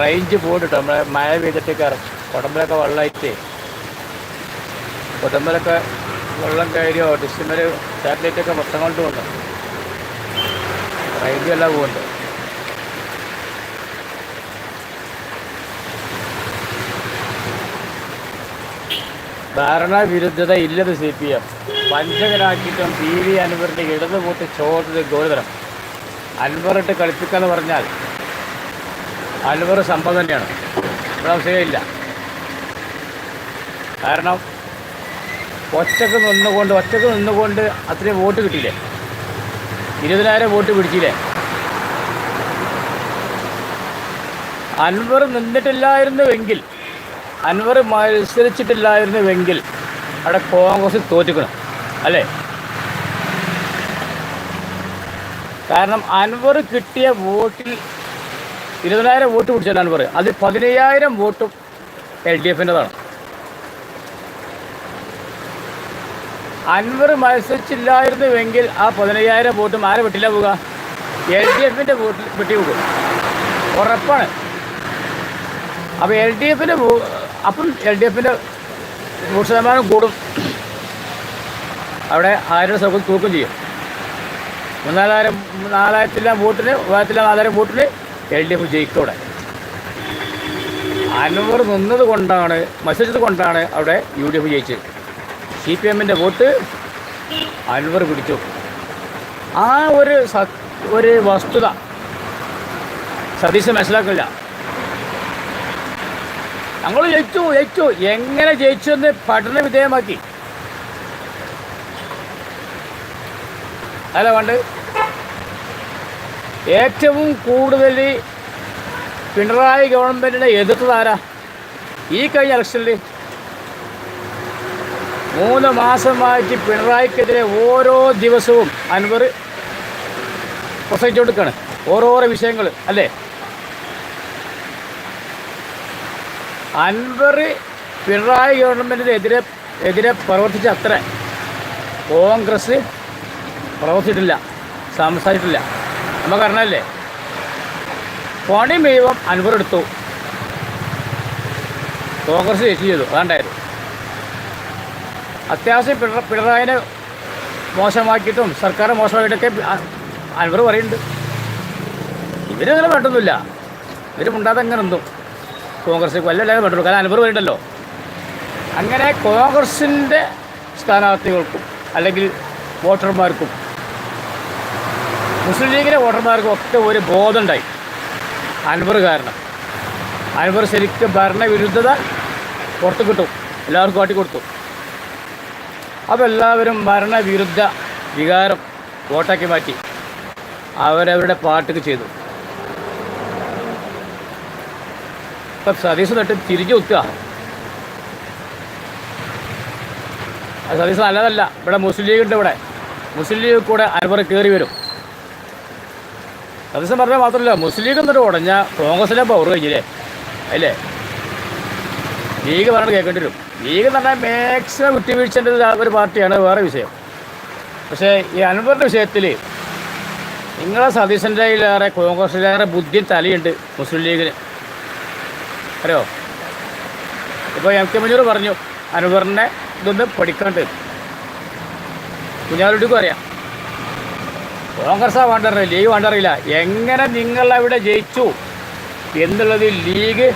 Range പോയിട്ടോ നമ്മളെ മഴ പെയ്തിട്ടേക്കാറ് കുടമ്പലൊക്കെ വെള്ളമായിട്ടേ. കുടമ്പലൊക്കെ വെള്ളം കയറിയോ ഡിസ്റ്റിമൽ സാറ്റലൈറ്റൊക്കെ മൊത്തം കൊണ്ട് വന്നു. റേഞ്ച് എല്ലാം പോകുന്നുണ്ട് ഭരണവിരുദ്ധത ഇല്ലത് സി പി എം. വഞ്ചകനാക്കിയിട്ടും പി വി അൻവറിന്റെ ഇടതുപൂട്ട് ചോദ്യത് ഗോരുതരം അൻവറിട്ട് കളിപ്പിക്കാന്ന് പറഞ്ഞാൽ അൻവർ സംഭവം തന്നെയാണ്. ഇവിടെ അവസ്ഥയില്ല കാരണം ഒറ്റയ്ക്ക് നിന്നുകൊണ്ട് ഒറ്റയ്ക്ക് നിന്നുകൊണ്ട് അത്രയും വോട്ട് കിട്ടിയില്ലേ? ഇരുപതിനായിരം വോട്ട് പിടിച്ചില്ലേ? അൻവർ നിന്നിട്ടില്ലായിരുന്നുവെങ്കിൽ അൻവർ മത്സരിച്ചിട്ടില്ലായിരുന്നുവെങ്കിൽ അവിടെ കോൺഗ്രസ് തോറ്റിക്കണം. അല്ലേ? കാരണം അൻവർ കിട്ടിയ വോട്ടിൽ ഇരുപതിനായിരം വോട്ട് പിടിച്ചാൽ പറയുക അതിൽ പതിനയ്യായിരം വോട്ടും എൽ ഡി എഫിന്റെതാണ്. അൻവർ മത്സരിച്ചില്ലായിരുന്നുവെങ്കിൽ ആ പതിനയ്യായിരം വോട്ടും ആരെ വെട്ടില്ല പോവുക? എൽ ഡി എഫിന്റെ വോട്ടിൽ വെട്ടി പോകും ഉറപ്പാണ്. അപ്പോൾ എൽ ഡി എഫിന്റെ അപ്പം എൽ ഡി എഫിന്റെ വോട്ട് ശതമാനം കൂടും. അവിടെ ആയിരം സ്ഥലത്ത് തൂക്കം ചെയ്യും. മൂന്നാലായിരം നാലായിരത്തിലാം വോട്ടിന് മൂവായിരത്തിലാം നാലായിരം വോട്ടിന് എൽ ഡി എഫ് ജയിക്കോടെ. അനുവർ നിന്നത് കൊണ്ടാണ് മത്സരിച്ചത് കൊണ്ടാണ് അവിടെ യു ഡി എഫ് ജയിച്ചത്. സി പി എമ്മിന്റെ വോട്ട് അൻവർ പിടിച്ചു. ആ ഒരു സ ഒരു വസ്തുത സതീശ് മനസ്സിലാക്കില്ല. ഞങ്ങൾ ജയിച്ചു ജയിച്ചു. എങ്ങനെ ജയിച്ചു എന്ന് പഠന വിധേയമാക്കി. അല്ല പണ്ട് ഏറ്റവും കൂടുതൽ പിണറായി ഗവൺമെന്റിനെ എതിർത്തതാരാ ഈ കഴിഞ്ഞ ഇലക്ഷനിൽ മൂന്ന് മാസമായിട്ട് പിണറായിക്കെതിരെ ഓരോ ദിവസവും അൻവർ പ്രസംഗിച്ചു കൊടുക്കുകയാണ് ഓരോരോ വിഷയങ്ങൾ അല്ലേ? അൻവർ പിണറായി ഗവൺമെന്റിനെതിരെ എതിരെ പ്രവർത്തിച്ച അത്ര കോൺഗ്രസ് പ്രവർത്തിച്ചിട്ടില്ല സംസാരിച്ചിട്ടില്ല. നമുക്ക് അറിഞ്ഞല്ലേ പണി മുഴുവൻ അൻവർ എടുത്തു. കോൺഗ്രസ് ജയിച്ചു ചെയ്തു. അതാണ്ടായത്. അത്യാവശ്യം പിണ പിണറായിനെ മോശമാക്കിയിട്ടും സർക്കാർ മോശമാക്കിയിട്ടൊക്കെ അ- അൻവർ പറയുന്നുണ്ട്. ഇവരങ്ങനെ വേണ്ടൊന്നുമില്ല ഇവർ മുണ്ടാതെ അങ്ങനെ എന്തോ കോൺഗ്രസ് കൊല്ലല്ലാതെ വേണ്ടുള്ളൂ കാരണം അൻവർ പറയുന്നുണ്ടല്ലോ. അങ്ങനെ കോൺഗ്രസിന്റെ സ്ഥാനാർത്ഥികൾക്കും അല്ലെങ്കിൽ വോട്ടർമാർക്കും മുസ്ലിം ലീഗിലെ വോട്ടർമാർക്കും ഒക്കെ ഒരു ബോധമുണ്ടായി. അൻവർ കാരണം. അൻവർ ശരിക്കും ഭരണവിരുദ്ധത പുറത്ത് കിട്ടും. എല്ലാവർക്കും കാട്ടിക്കൊടുത്തു അപ്പോൾ എല്ലാവരും ഭരണവിരുദ്ധ വികാരം വോട്ടാക്കി മാറ്റി. അവരവരുടെ പാർട്ടിക്ക് ചെയ്തു. ഇപ്പം സതീശ് തൊട്ട് തിരിഞ്ഞു അത് സതീശ് നല്ലതല്ല. ഇവിടെ മുസ്ലിം ലീഗ് ഉണ്ട് ഇവിടെ. മുസ്ലിം ലീഗ് കൂടെ അൻവർ കയറി വരും. സതീശൻ പറഞ്ഞാൽ മാത്രമല്ല മുസ്ലിം ലീഗ് എന്നിട്ട് ഉടഞ്ഞ കോൺഗ്രസിലെ പവർ കഴിഞ്ഞില്ലേ? അല്ലേ? ലീഗ് പറഞ്ഞു കേൾക്കേണ്ടി വരും. ലീഗ് എന്ന് പറഞ്ഞാൽ മാക്സിമം വിട്ടുവീഴ്ചന്റെ ഒരു പാർട്ടിയാണ് വേറെ വിഷയം. പക്ഷേ ഈ അൻവറിന്റെ വിഷയത്തിൽ നിങ്ങളെ സതീശന്റെ കയ്യിലേറെ കോൺഗ്രസിലേറെ ബുദ്ധി തലയുണ്ട് മുസ്ലിം ലീഗിന്. അറിയോ? ഇപ്പോൾ എം കെ മഞ്ഞൂർ പറഞ്ഞു അൻവറിനെ ഇതൊന്ന് പഠിക്കേണ്ടത് കുഞ്ഞാലുട്ടിക്കും അറിയാം. കോൺഗ്രസ്സാ വേണ്ടറിയില്ല ലീഗ് വേണ്ടറിയില്ല എങ്ങനെ നിങ്ങൾ അവിടെ ജയിച്ചു എന്നുള്ളത് ലീഗ്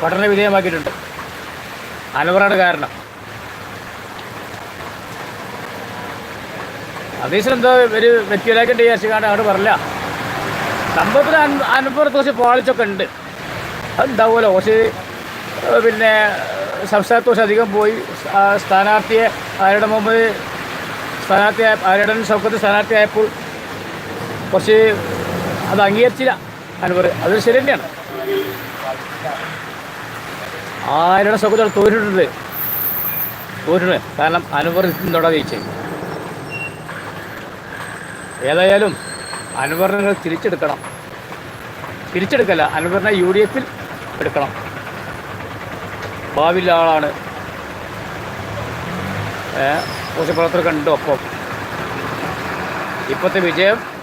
പഠന വിധേയമാക്കിയിട്ടുണ്ട്. അനവറാണ് കാരണം. അതീശൻ എന്തോ ഒരു വ്യക്തിയിലാക്കിയിട്ട് വിചാരിച്ചാണ്ട് അങ്ങോട്ട് പറഞ്ഞില്ല. സംഭവത്തിന് അനു അൻപുറത്ത് കുറച്ച് പാളിച്ചൊക്കെ ഉണ്ട്. അതുണ്ടാവുമല്ലോ കുറച്ച് പിന്നെ സംസ്ഥാനത്ത് കുറച്ച് അധികം പോയി സ്ഥാനാർത്ഥിയെ ആരുടെ മുമ്പ് സ്ഥാനാർത്ഥി ആരുടെ സൗഖ്യത്തിൽ സ്ഥാനാർത്ഥിയായപ്പോൾ കുറച്ച് അത് അംഗീകരിച്ചില്ല. അനുവർ അത് ശരി തന്നെയാണ്. ആരുടെ സൗഖ്യത്തിൽ തോറ്റിട്ടുണ്ട്? തോറ്റിട്ടുണ്ട്. കാരണം അനുവർ ഇന്നോടെ ജയിച്ചത് ഏതായാലും അനുവറിനെ തിരിച്ചെടുക്കണം. തിരിച്ചെടുക്കല്ല അനുവറിനെ യു ഡി എഫിൽ എടുക്കണം. ഭാവിയിലെ ആളാണ്. പ്രവർത്തകർ കണ്ടു ഒപ്പം ഇപ്പോഴത്തെ വിജയം